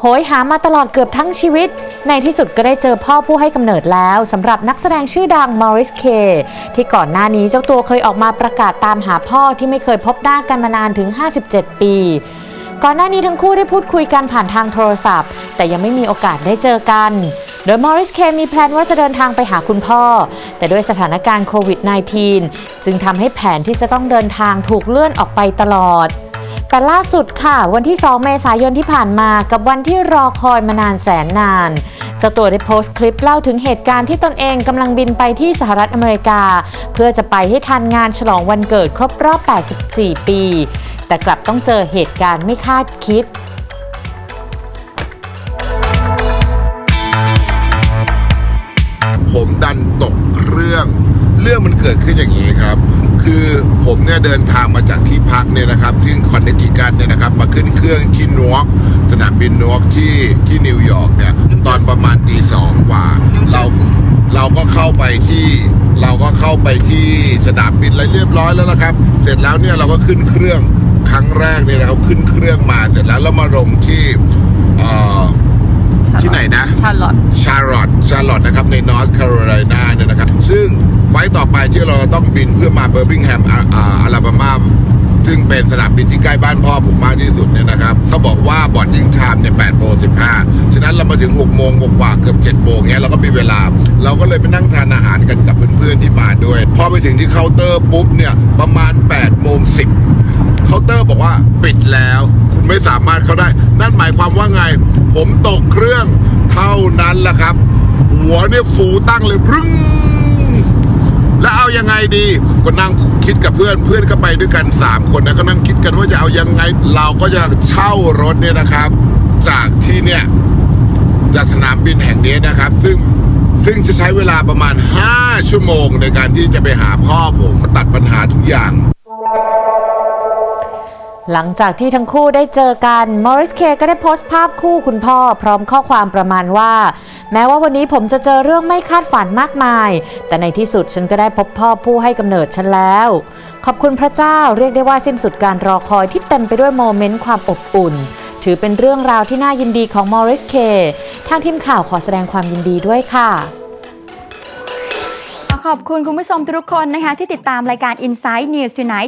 โหยหามาตลอดเกือบทั้งชีวิต ในที่สุดก็ได้เจอพ่อผู้ให้กำเนิดแล้วสำหรับนักแสดงชื่อดังมอริสเคที่ก่อนหน้านี้เจ้าตัวเคยออกมาประกาศตามหาพ่อที่ไม่เคยพบหน้ากันมานานถึง 57 ปี ก่อนหน้านี้ทั้งคู่ได้พูดคุยกันผ่านทางโทรศัพท์ แต่ยังไม่มีโอกาสได้เจอกัน โดยมอริสเคมีแพลนว่าจะเดินทางไปหาคุณพ่อ แต่ด้วยสถานการณ์โควิด -19 จึงทำให้แผนที่จะต้องเดินทางถูกเลื่อนออกไปตลอด แต่ล่าสุดค่ะ วันที่ 2 เมษายนที่ผ่านมากับวันที่รอคอยมานานแสนนานเจ้าตัวได้โพสต์คลิปเล่าถึงเหตุการณ์ที่ตนเองกำลังบินไปที่สหรัฐอเมริกา เพื่อจะไปให้ทันงานฉลองวันเกิดครบรอบ 84 ปี แต่กลับต้องเจอเหตุการณ์ไม่คาดคิดผมดันตกเครื่อง เรื่องมันเกิดขึ้นอย่างนี้ครับ คือผมเนี่ยเดินทางมาจากที่พักเนี่ยนะครับซึ่งคอนเนตทิคัตเนี่ยนะครับ มาขึ้นเครื่องที่นวกสนามบินนวกที่ที่นิวยอร์กเนี่ย ตอนประมาณตีสองกว่า เราเราก็เข้าไปที่เราก็เข้าไปที่สนามบินอะไรเรียบร้อยแล้วนะครับ เสร็จแล้วเนี่ยเราก็ขึ้นเครื่องครั้งแรกเนี่ยนะครับขึ้นเครื่องมาเสร็จแล้วเรามาลงที่เอ่อที่ไหนนะชาร์ลอตชาร์ลอตชาร์ลอตนะครับในนอร์ทแคโรไลนาเนี่ยนะครับ ซึ่งไฟล์ต่อไปที่เราต้องบินเพื่อมาเบอร์บิงแฮมอาลาบามาซึ่งเป็นสนามบินที่ใกล้บ้านพ่อผมมากที่สุดเนี่ยนะครับเขาบอกว่าบอร์ดยิงไทม์เนี่ย8โมง15ฉะนั้นเรามาถึง6โมงกว่าเกือบ7โมงเนี้ยเราก็มีเวลา เราก็เลยไปนั่งทานอาหารกันกับเพื่อนๆที่มาด้วย พอไปถึงที่เคาน์เตอร์ปุ๊บเนี่ยประมาณ8โมง10เคาน์เตอร์บอกว่าปิดแล้ว คุณไม่สามารถเข้าได้ นั่นหมายความว่าไง ผมตกเครื่อง เท่านั้นแหละครับ หัวเนี่ยฟูตั้งเลยรึ้งแล้วเอายังไงดีก็นั่งคิดกับเพื่อนเพื่อนก็ไปด้วยกัน 3 คนนะก็นั่งคิดกันว่าจะเอายังไง เราก็จะเช่ารถเนี่ยนะครับ จากที่เนี่ยจากสนามบินแห่งนี้นะครับ ซึ่งซึ่งจะใช้เวลาประมาณ 5 ชั่วโมงในการที่จะไปหาพ่อผมมาตัดปัญหาทุกอย่าง หลังจากที่ทั้งคู่ได้เจอกันมอริสเคก็ได้โพสต์ภาพคู่คุณพ่อ พร้อมข้อความประมาณว่า แม้ว่าวันนี้ผมจะเจอเรื่องไม่คาดฝันมากมาย แต่ในที่สุดฉันก็ได้พบพ่อผู้ให้กำเนิดฉันแล้ว ขอบคุณพระเจ้าเรียกได้ว่าสิ้นสุดการรอคอยที่เต็มไปด้วยโมเมนต์ความอบอุ่น ถือเป็นเรื่องราวที่น่ายินดีของมอริสเคทางทีมข่าวขอแสดงความยินดีด้วยค่ะขอบคุณคุณผู้ชมทุกคนนะคะที่ติดตามรายการ Inside News Tonight